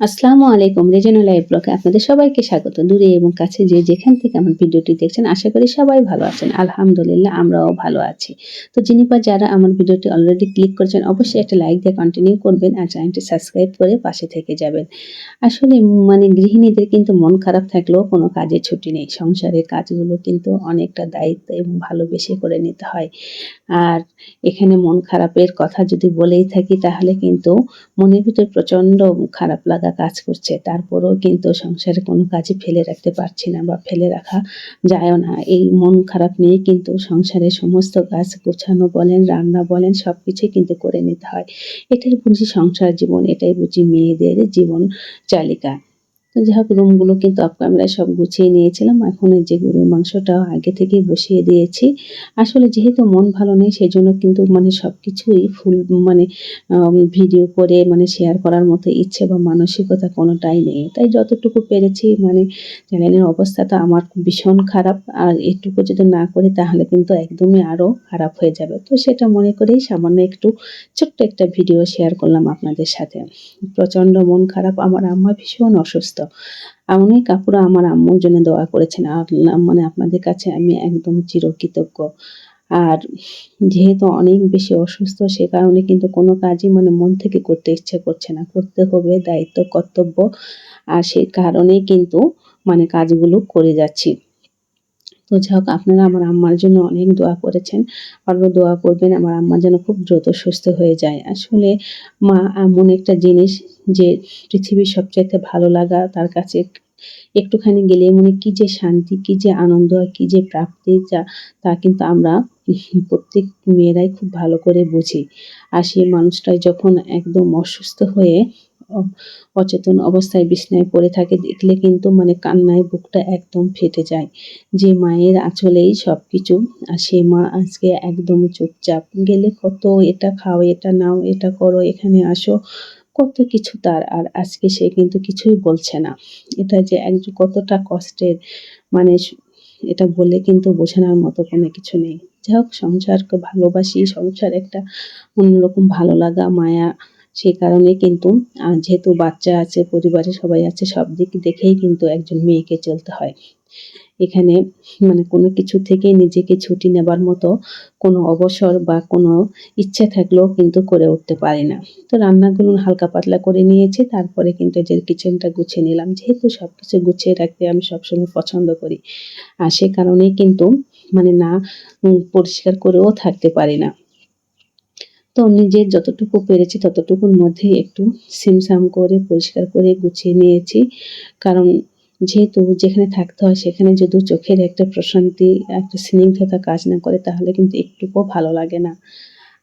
আসসালামু আলাইকুম রেজেনা লাইভ ব্লগে আপনাদের সবাইকে স্বাগত। দূরে এবং কাছে যে যেখান থেকে আমার ভিডিওটি দেখছেন, আশা করি সবাই ভালো আছেন। আলহামদুলিল্লাহ, আমরাও ভালো আছি। তো জিনিপা যারা আমার ভিডিওটি অলরেডি ক্লিক করেছেন, অবশ্যই একটা লাইক দিয়ে কন্টিনিউ করবেন আর চ্যানেলটি সাবস্ক্রাইব করে পাশে থেকে যাবেন। আসলে মানে গৃহিণীদের কিন্তু মন খারাপ থাকলেও কোনো কাজে ছুটি নেই। সংসারের কাজগুলো কিন্তু অনেকটা দায়িত্ব এবং ভালোবেসে করে নিতে হয়। আর এখানে মন খারাপের কথা যদি বলেই থাকি, তাহলে কিন্তু মনের ভিতর প্রচণ্ড খারাপ লাগা কাজ করছে, তারপরেও কিন্তু সংসারে কোনো কাজে ফেলে রাখতে পারছি না বা ফেলে রাখা যায়ও না। এই মন খারাপ নিয়ে কিন্তু সংসারে সমস্ত কাজ গোছানো বলেন, রান্না বলেন সব কিছুই কিন্তু করে নিতে হয়। এটাই বুঝি সংসার জীবন, এটাই বুঝি মেয়েদের জীবন চালিকা তো যাই হোক রুমগুলো কিন্তু ক্যামেরায় সব গুছিয়ে নিয়েছিলাম। এখন যে গরুর মাংসটাও আগে থেকেই বসিয়ে দিয়েছি। আসলে যেহেতু মন ভালো নেই সেই জন্য কিন্তু মানে সব কিছুই ফুল মানে ভিডিও করে মানে শেয়ার করার মতো ইচ্ছে বা মানসিকতা কোনোটাই নেই। তাই যতটুকু পেরেছি মানে চ্যানেলের অবস্থাটা আমার ভীষণ খারাপ। আর এটুকু যদি না করি, তাহলে কিন্তু একদমই আরও খারাপ হয়ে যাবে। তো সেটা মনে করেই সামান্য একটু ছোট্ট একটা ভিডিও শেয়ার করলাম আপনাদের সাথে। প্রচণ্ড মন খারাপ, আমার আম্মা ভীষণ অসুস্থ। অনেক কাকুরা আমার আম্মুর জন্য দোয়া করেছেন। আর মানে আপনাদের কাছে আমি একদম চিরকৃতজ্ঞ। আর যেহেতু অনেক বেশি অসুস্থ, সে কারণে কিন্তু কোনো কাজই মানে মন থেকে করতে ইচ্ছে করছে না। করতে হবে, দায়িত্ব, কর্তব্য। আর সেই কারণেই কিন্তু মানে কাজগুলো করে যাচ্ছি। তো যাই হোক আপনারা আমার আম্মার জন্য অনেক দোয়া করেছেন। আরও দোয়া করবেন, আমার আম্মা যেন খুব দ্রুত সুস্থ হয়ে যায়। আসলে মা এমন একটা জিনিস যে পৃথিবীর সবচাইতে ভালো লাগা তার কাছে একটুখানি গেলে মনে কি যে শান্তি, কি যে আনন্দ আর কি যে প্রাপ্তি যা, তা কিন্তু আমরা প্রত্যেক মেয়েরাই খুব ভালো করে বুঝি। আর সেই মানুষটাই যখন একদম অসুস্থ হয়ে অচেতন অবস্থায় বিছনায় পড়ে থাকে, দেখলে কিন্তু মানে কান্নায় বুকটা একদম ফেটে যায়। যে মায়ের আঁচলেই সব কিছু আর সে মা আজকে একদম চুপচাপ। গেলে কত, এটা খাও, এটা নাও, এটা করো, এখানে আসো। কত কিছু তার, আর আজকে সে কিন্তু কিছুই বলছে না। এটা যে এক, কতটা কষ্টের মানে এটা বলে কিন্তু বোঝানোর মতো কোনো কিছু নেই। যাই হোক, সংসারকে ভালোবাসি, সংসার একটা অন্যরকম ভালো লাগা, মায়া সেই কারণে কিন্তু যেহেতু বাচ্চা আছে, পরিবারে সবাই আছে, সব দিক দেখেই কিন্তু একজন মেয়েকে চলতে হয়। এখানে মানে কোনো কিছু থেকে নিজেকে ছুটি নেবার মতো কোনো অবসর বা কোনো ইচ্ছে থাকলেও কিন্তু করে উঠতে পারি না। তো রান্নাগুলো হালকা পাতলা করে নিয়েছি, তারপরে কিন্তু যে কিচেনটা গুছিয়ে নিলাম। যেহেতু সব কিছু গুছিয়ে রাখতে আমি সবসময় পছন্দ করি আর সে কারণেই কিন্তু মানে না পরিষ্কার করেও থাকতে পারি না। তো নিজের যতটুকু পেরেছি ততটুকুর মধ্যে একটু সিমসাম করে, পরিষ্কার করে গুছিয়ে নিয়েছি। কারণ যেহেতু যেখানে থাকতে হয় সেখানে যদি চোখের একটা প্রশান্তি, একটা স্নিগ্ধতা কাজ না করে তাহলে কিন্তু একটুকুও ভালো লাগে না।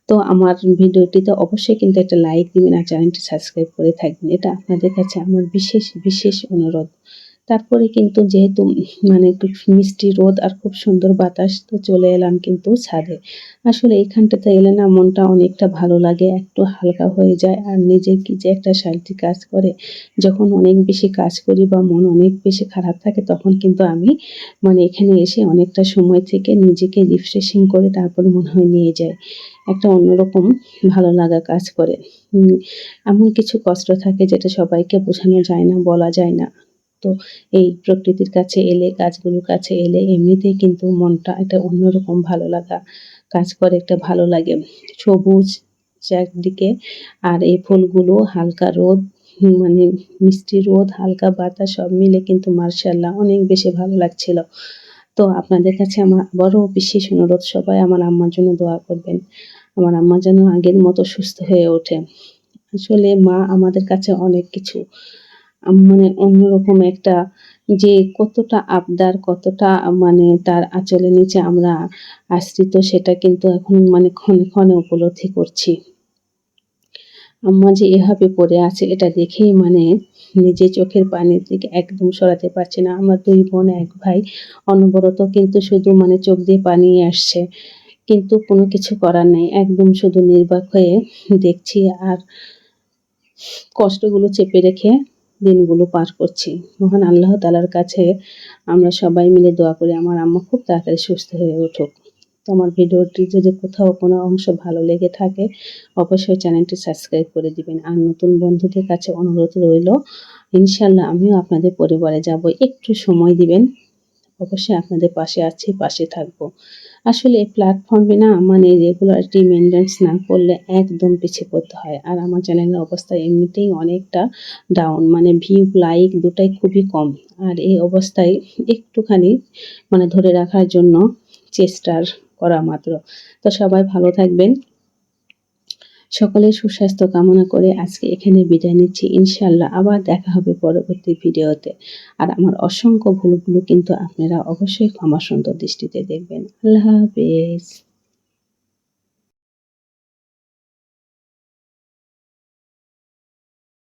তো আমার ভিডিওটিতে অবশ্যই কিন্তু একটা লাইক দিবেন আর চ্যানেলটি সাবস্ক্রাইব করে থাকবেন। এটা আপনাদের কাছে আমার বিশেষ বিশেষ অনুরোধ। তারপরে কিন্তু যেহেতু মানে একটু মিষ্টি রোদ আর খুব সুন্দর বাতাস, তো চলে এলাম কিন্তু ছাদে। আসলে এইখানটাতে এলে না মনটা অনেকটা ভালো লাগে, একটু হালকা হয়ে যায় আর নিজে কি যে একটা শান্তি কাজ করে। যখন অনেক বেশি কাজ করি বা মন অনেক বেশি খারাপ থাকে, তখন কিন্তু আমি মানে এখানে এসে অনেকটা সময় থেকে নিজেকে রিফ্রেশিং করে তারপরে মনে হয় নিয়ে যাই। একটা অন্যরকম ভালো লাগা কাজ করে। এমন কিছু কষ্ট থাকে যেটা সবাইকে বোঝানো যায় না, বলা যায় না। তো এই প্রকৃতির কাছে এলে, গাছগুলোর কাছে এলে এমনিতেই কিন্তু মনটা একটা অন্যরকম ভালো লাগা কাজ করে, একটা ভালো লাগে। সবুজ চারদিকে আর এই ফুলগুলো হালকা রোদ মানে মিষ্টি রোদ, হালকা বাতাস সব মিলে কিন্তু মার্শাল্লাহ অনেক বেশি ভালো লাগছিল। তো আপনাদের কাছে আমার আবারও বিশেষ অনুরোধ, সবাই আমার আম্মার জন্য দোয়া করবেন। আমার আম্মা যেন আগের মতো সুস্থ হয়ে ওঠে। আসলে মা আমাদের কাছে অনেক কিছু মানে অন্যরকম একটা যে কতটা আবদার, কতটা মানে তার আঁচলের নিচে আমরা আশ্রিত, সেটা কিন্তু এখন মানে ক্ষণে ক্ষণে উপলব্ধি করছি। আম্মা যে এভাবে পড়ে আছে, এটা দেখেই মানে নিজে চোখের পানির দিকে একদম সরাতে পারছে না। আমরা দুই বোন, এক ভাই, অনবরত কিন্তু শুধু মানে চোখ দিয়ে পানি আসছে। কিন্তু কোনো কিছু করার নেই, একদম শুধু নির্বাক হয়ে দেখছি আর কষ্টগুলো চেপে রেখে দিনগুলো পার করছি। মহান আল্লাহ তালার কাছে আমরা সবাই মিলে দোয়া করি, আমার আম্মা খুব তাড়াতাড়ি সুস্থ হয়ে উঠুক। তো আমার ভিডিওটি যদি কোথাও কোনো অংশ ভালো লেগে থাকে, অবশ্যই চ্যানেলটি সাবস্ক্রাইব করে দিবেন। আর নতুন বন্ধুদের কাছে অনুরোধ রইল ইনশাল্লাহ আমিও আপনাদের পরিবারে যাব, একটু সময় দিবেন। অবশ্যই আপনাদের পাশে আছি, পাশে থাকব। আসলে প্ল্যাটফর্মে না মানে রেগুলারিটি মেনটেন্স না করলে একদম পিছিয়ে পড়তে হয়। আর আমার চ্যানেলের অবস্থা এমনিতেই অনেকটা ডাউন মানে ভিউ লাইক দুটাই খুবই কম। আর এই অবস্থায় একটুখানি মানে ধরে রাখার জন্য চেষ্টার করা মাত্র। তো সবাই ভালো থাকবেন। সকলের সুস্বাস্থ্য কামনা করে আজকে এখানে বিদায় নিচ্ছি। ইনশাল্লাহ আবার দেখা হবে পরবর্তী ভিডিওতে। আর আমার অসংখ্য ভুলগুলো কিন্তু আপনারা অবশ্যই ক্ষমা সুন্দর দৃষ্টিতে দেখবেন। আল্লাহ হাফেজ।